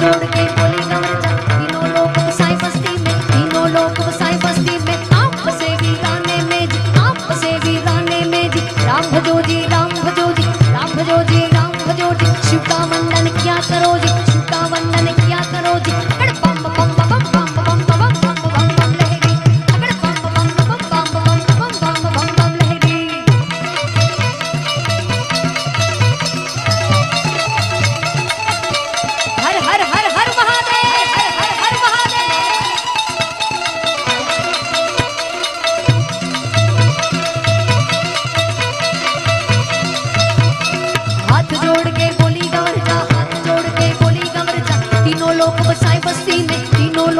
Thank you.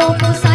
louco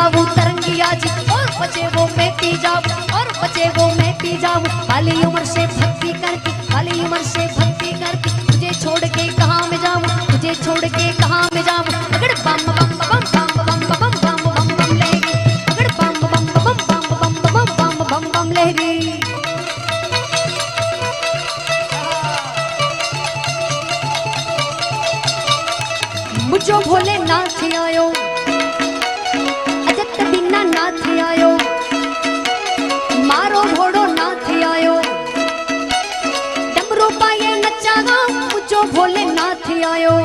जाऊँ, तरंगी आज, और बचे वो मैं पी जाऊँ, और बचे वो मैं पी जाऊँ। खाली उम्र से भक्ति करके, खाली उम्र से भक्ति करके, तुझे छोड़ के कहाँ मैं जाऊँ? तुझे छोड़ के कहा ભોલેનાથ આવ્યો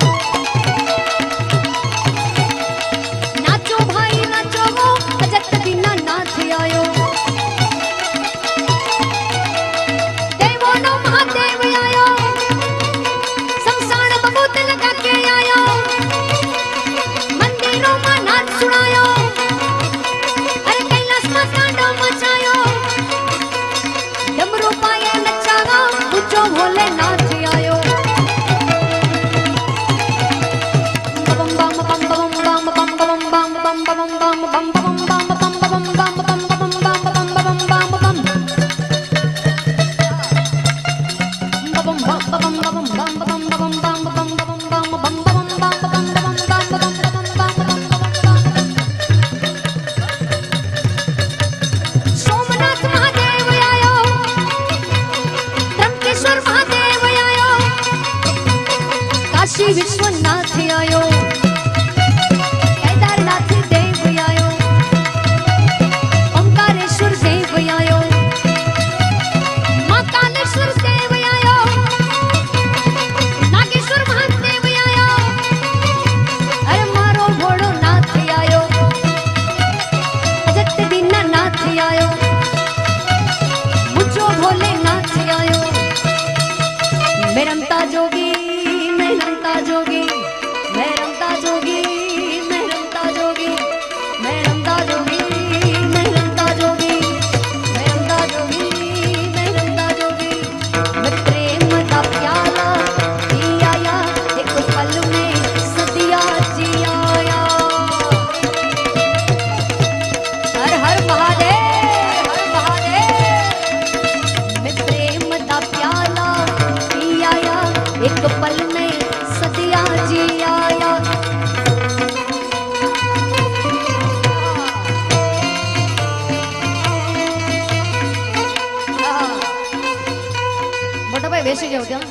સરગમ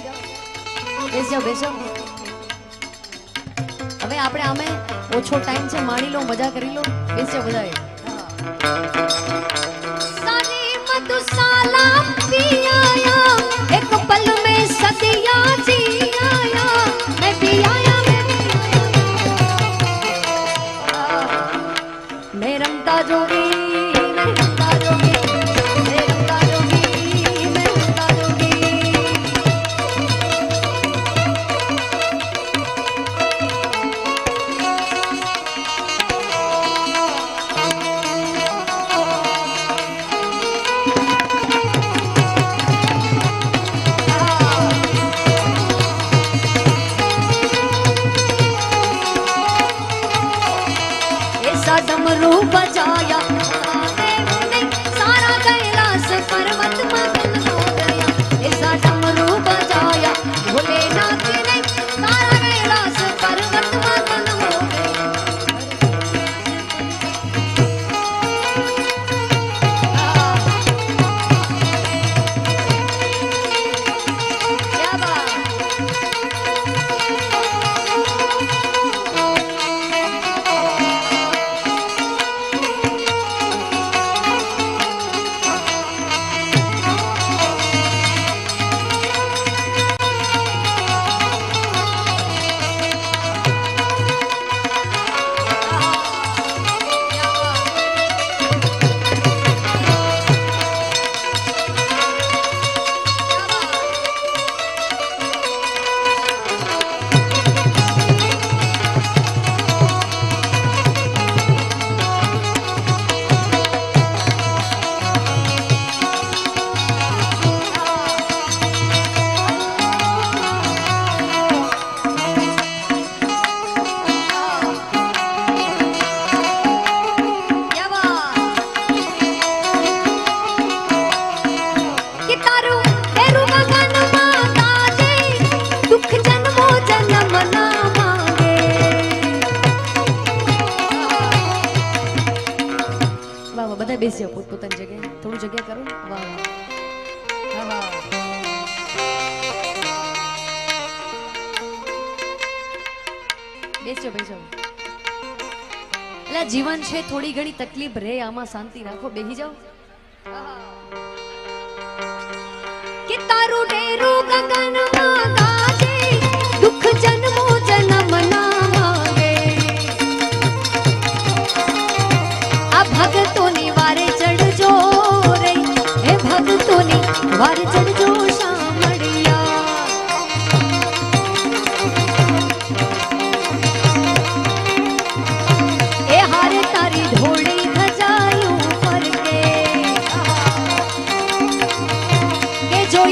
બેસજો બેસો હવે આપણે આમે ઓછો ટાઈમ છે માણી લો, મજા કરી લો. બેસજો બધા બધા બેસી પોતપોતાની જગ્યાએ. થોડું જગ્યા કરો. વાહ વાહ. હા એટલે જીવન છે, થોડી ઘણી તકલીફ રહે આમાં શાંતિ રાખો, બેહી જાઓ. કે તારું ડેરું ગગનમાં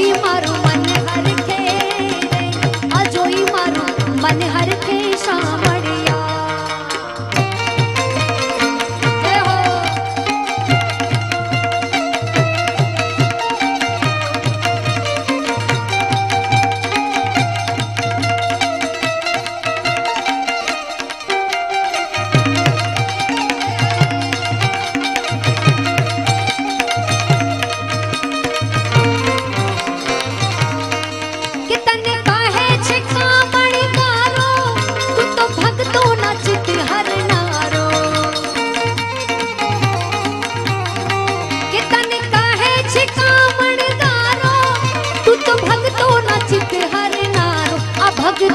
કે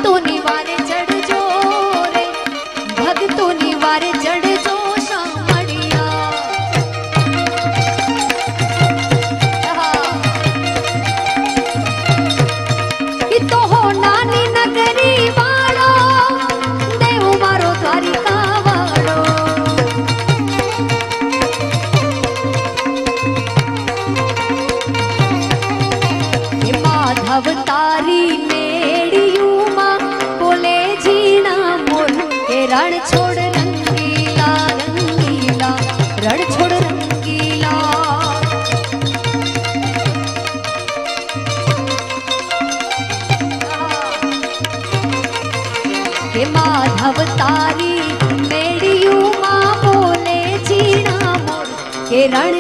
ભક્તોની નિવારે ચડજો કે રણ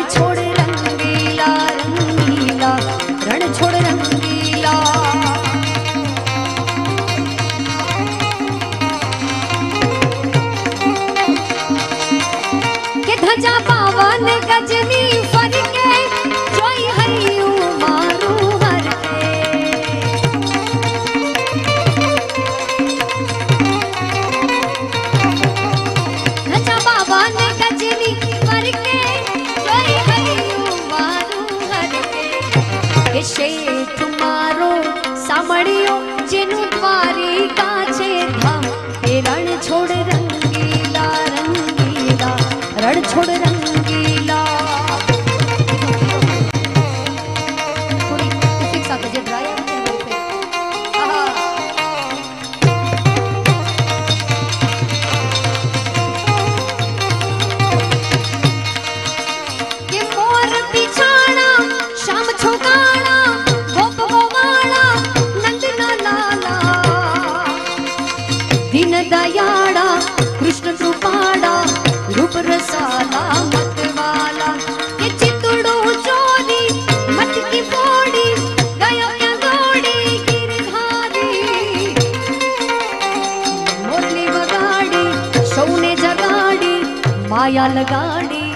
માયા લગાડી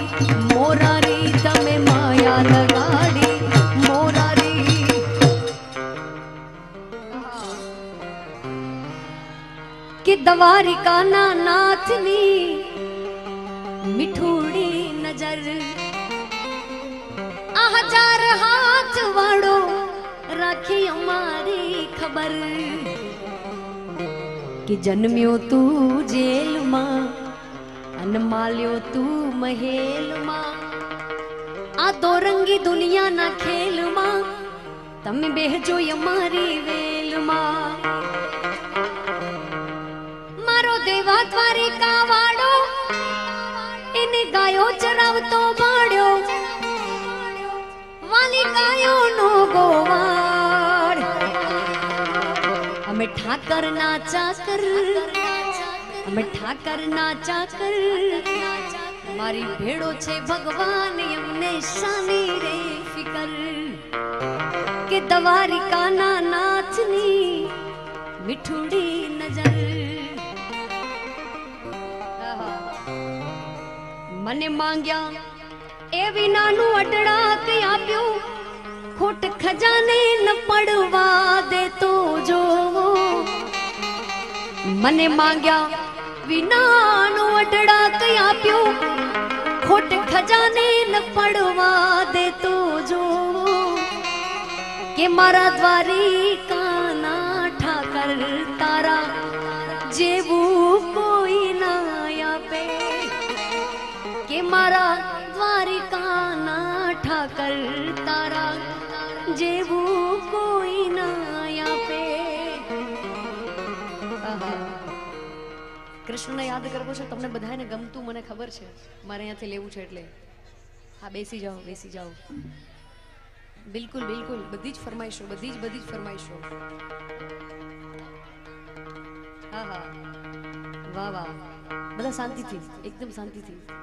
મોરારી તમે માયા લગાડી મોરારી કે દ્વારિકાના નાથની મીઠુડી નજર આ હજાર હાથ વાળો રાખી અમારી ખબર કે જન્મ્યો તું જેલમાં અને માલ્યો તું મહેલમાં આ તો રંગી દુનિયાના ખેલમાં તમે બેહજો અમારી વેલમાં મારો દેવા દ્વારિકા વાળો ગાયો ચરાવતો માડ્યો વાલી ગાયો નો ગોવાળ. અમે ઠાકર ના ચાકર. અમે ઠાકર ના ચાકર. મારી ભેડો છે ભગવાન, એમને શાની રે ફિકર. કે દ્વારિકાના નાથની મીઠુડી નજર મને માંગ્યા. એ વિનાનું અડડા કઈ આપ્યું. ખોટ ખજાને ન પડવા દેતો જો મને માંગ્યા. વિનાનું અડડા કઈ આપ્યું. ખોટ ખજાને ન પડવા દેતો જો કે મારા દ્વારિકાના જેવું કોઈ કૃષ્ણને યાદ કરવો છે, તમને બધાને ગમતું મને ખબર છે. મારે અહીંયાથી લેવું છે એટલે. હા, બેસી જાઓ બેસી જાઓ. બિલકુલ બિલકુલ. બધી જ ફરમાઈશો, બધી જ બધી જ ફરમાઈશો. હા હા. વાહ વાહ. બધા શાંતિથી, એકદમ શાંતિથી.